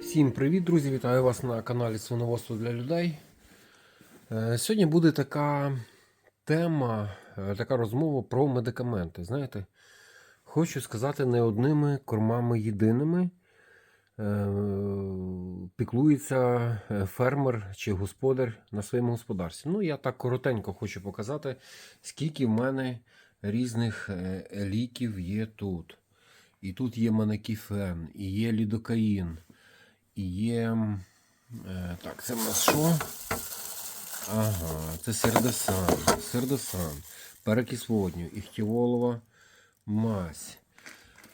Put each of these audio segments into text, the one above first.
Всім привіт, друзі! Вітаю вас на каналі Свиноводство для людей. Е, Сьогодні буде така тема, е, така розмова про медикаменти. Знаєте, хочу сказати, не одними кормами єдиними е, піклується фермер чи господар на своєму господарстві. Ну, я так коротенько хочу показати, скільки в мене різних ліків є тут. І тут є манекіфен, і є лідокаїн. І є. Е, так, це в нас що? Ага, це сердосан. Сердосан. Перекис водню, іхтіолова мазь.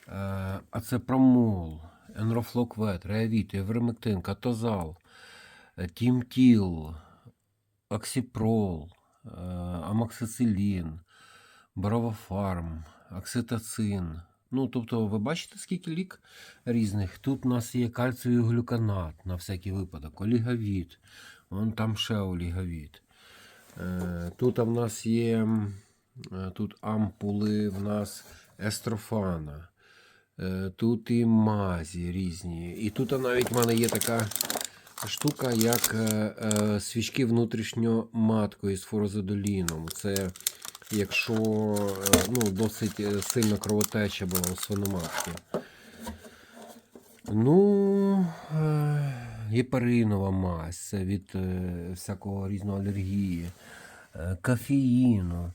Е, а це промол, енрофлоквет, реавіт, евремектин, катозал, е, тімтіл, оксіпрол, амоксицилін, бровофарм, окситоцин. Ну, тобто, ви бачите, скільки лік різних. Тут у нас є кальцієвий глюканат на всякий випадок, олігавіт, вон там ще олігавіт. Е, Тут в нас є е, тут ампули в нас естрофана. Е, Тут і мазі різні. І тут навіть в мене є така штука, як свічки внутрішньоматкою з фурозидоліном. Це якщо е, ну, досить е, сильна кровотеча була у свиноматки. Ну, е, гепаринова мазь, від всякого різного алергії, кофеїну.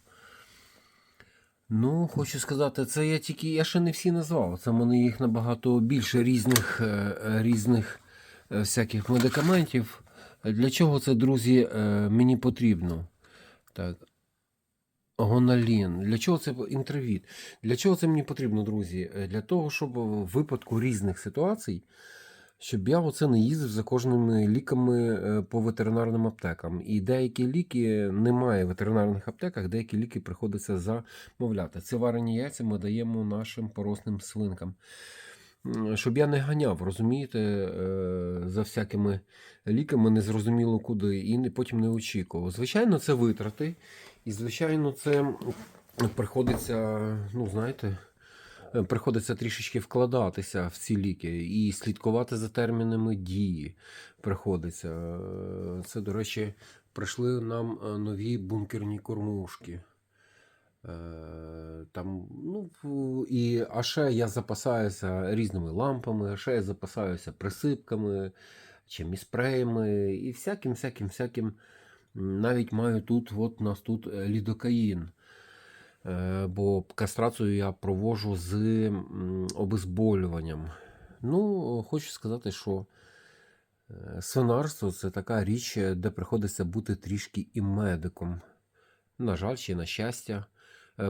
Ну, хочу сказати, це я тільки, я ще не всі назвав. Це в мене їх набагато більше різних, різних всяких медикаментів. Для чого це, друзі, мені потрібно? Так. Гоналін. Для чого це інтровіт? Для чого це мені потрібно, друзі? Е, Для того, щоб в випадку різних ситуацій, щоб я оце не їздив за кожними ліками е, по ветеринарним аптекам. І деякі ліки немає в ветеринарних аптеках, деякі ліки приходиться замовляти. Це варені яйця ми даємо нашим поросним свинкам. Щоб я не ганяв, розумієте, е, за всякими ліками, незрозуміло куди, і не- потім не очікував. Звичайно, це витрати. І, звичайно, це приходиться, ну, знаєте, е, приходиться трішечки вкладатися в ці ліки і слідкувати за термінами дії. Приходиться. Е, Це, до речі, прийшли нам нові бункерні кормушки. Е, Там, ну, і, а ще я запасаюся різними лампами, а ще я запасаюся присипками, чим і спреями, і всяким, всяким, всяким. Навіть маю тут, от у нас тут лідокаїн. Бо кастрацію я провожу з обезболюванням. Ну, хочу сказати, що свинарство це така річ, де приходиться бути трішки і медиком. На жаль, чи на щастя,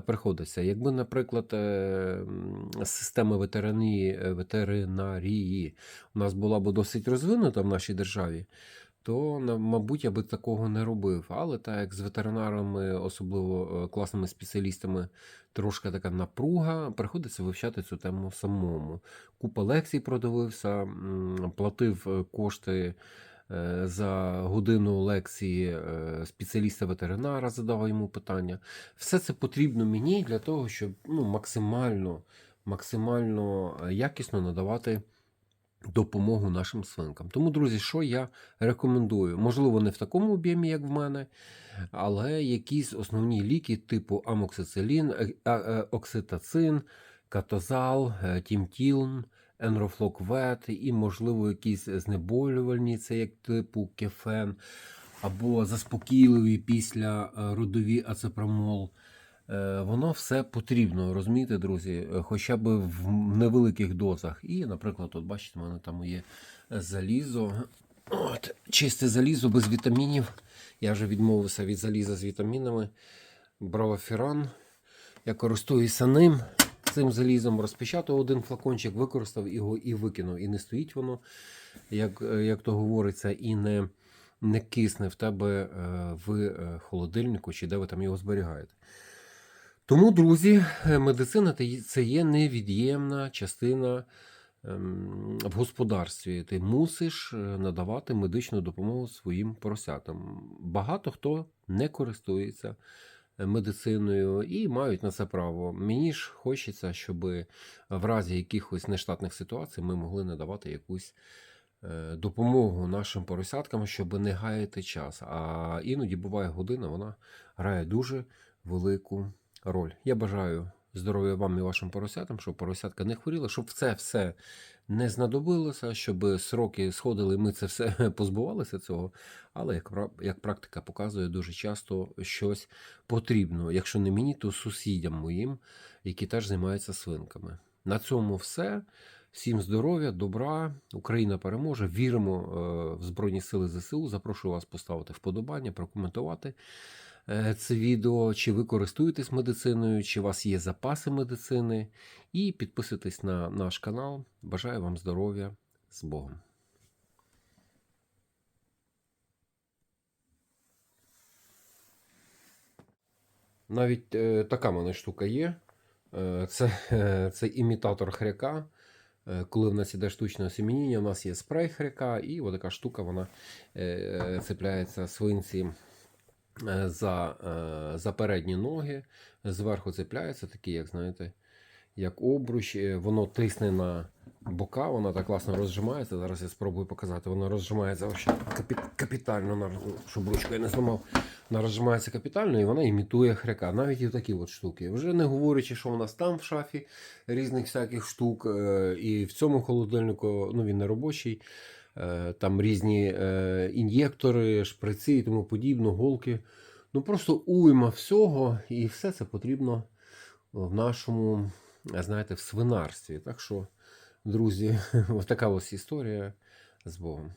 приходиться. Якби, наприклад, е, система ветеринарії, е, ветеринарії у нас була б досить розвинута в нашій державі, то, мабуть, я би такого не робив. Але так як з ветеринарами, особливо е, класними спеціалістами, трошки така напруга, приходиться вивчати цю тему самому. Купа лекцій продивився, платив е, кошти е, за годину лекції е, спеціаліста-ветеринара, задавав йому питання. Все це потрібно мені для того, щоб ну, максимально, максимально е, якісно надавати допомогу нашим свинкам. Тому, друзі, що я рекомендую? Можливо, не в такому об'ємі, як в мене, але якісь основні ліки, типу амоксицилін, е- е, окситоцин, катозал, е, тімтілн, енрофлоквет і, можливо, якісь знеболювальні, це як типу кефен, або заспокійливі після е, родові ацепромол. Е, Воно все потрібно, розумієте, друзі, Е, хоча б в невеликих дозах. І, наприклад, от бачите, в мене там є залізо. От, чисте залізо без вітамінів. Я вже відмовився від заліза з вітамінами. Бравофіран. Я користуюся ним, цим залізом. Розпечатав один флакончик, використав його і викинув. І не стоїть воно, як, е, як то говориться, і не, не кисне в тебе е, в е, холодильнику, чи де ви там його зберігаєте. Тому, друзі, медицина це є невід'ємна частина ем, в господарстві. Ти мусиш надавати медичну допомогу своїм поросятам. Багато хто не користується медициною і мають на це право. Мені ж хочеться, щоб в разі якихось нештатних ситуацій ми могли надавати якусь е, допомогу нашим поросяткам, щоб не гаяти час. А іноді буває година, вона грає дуже велику роль. Я бажаю здоров'я вам і вашим поросятам, щоб поросятка не хворіла, щоб це все не знадобилося, щоб сроки сходили, ми це все позбувалися цього. Але як, як практика показує, дуже часто щось потрібно. Якщо не мені, то сусідям моїм, які теж займаються свинками. На цьому все. Всім здоров'я, добра, Україна переможе. Віримо е, в Збройні Сили ЗСУ. Запрошую вас поставити вподобання, прокоментувати е, це відео, чи ви користуєтесь медициною, чи у вас є запаси медицини. І підписуйтесь на наш канал. Бажаю вам здоров'я з Богом. Навіть е, така мене штука є. Це, це імітатор хряка. Е, Коли в нас іде штучне осемініння, у нас є спрей хряка, і така штука вона е, цепляється свинці е, за, за передні ноги, зверху цепляється, такий, як знаєте, як обруч. Воно тисне на бока, вона так класно розжимається. Зараз я спробую показати. Вона розжимається капі- капітально, щоб ручку я не зламав. Вона розжимається капітально і вона імітує хряка. Навіть і такі от штуки. Вже не говорячи, що у нас там в шафі різних всяких штук. е, І в цьому холодильнику ну він не робочий. е, Там різні е, ін'єктори, шприци і тому подібне, голки. Ну просто уйма всього, і все це потрібно в нашому, знаєте, в свинарстві. Так що, друзі, ось така ось історія з Богом.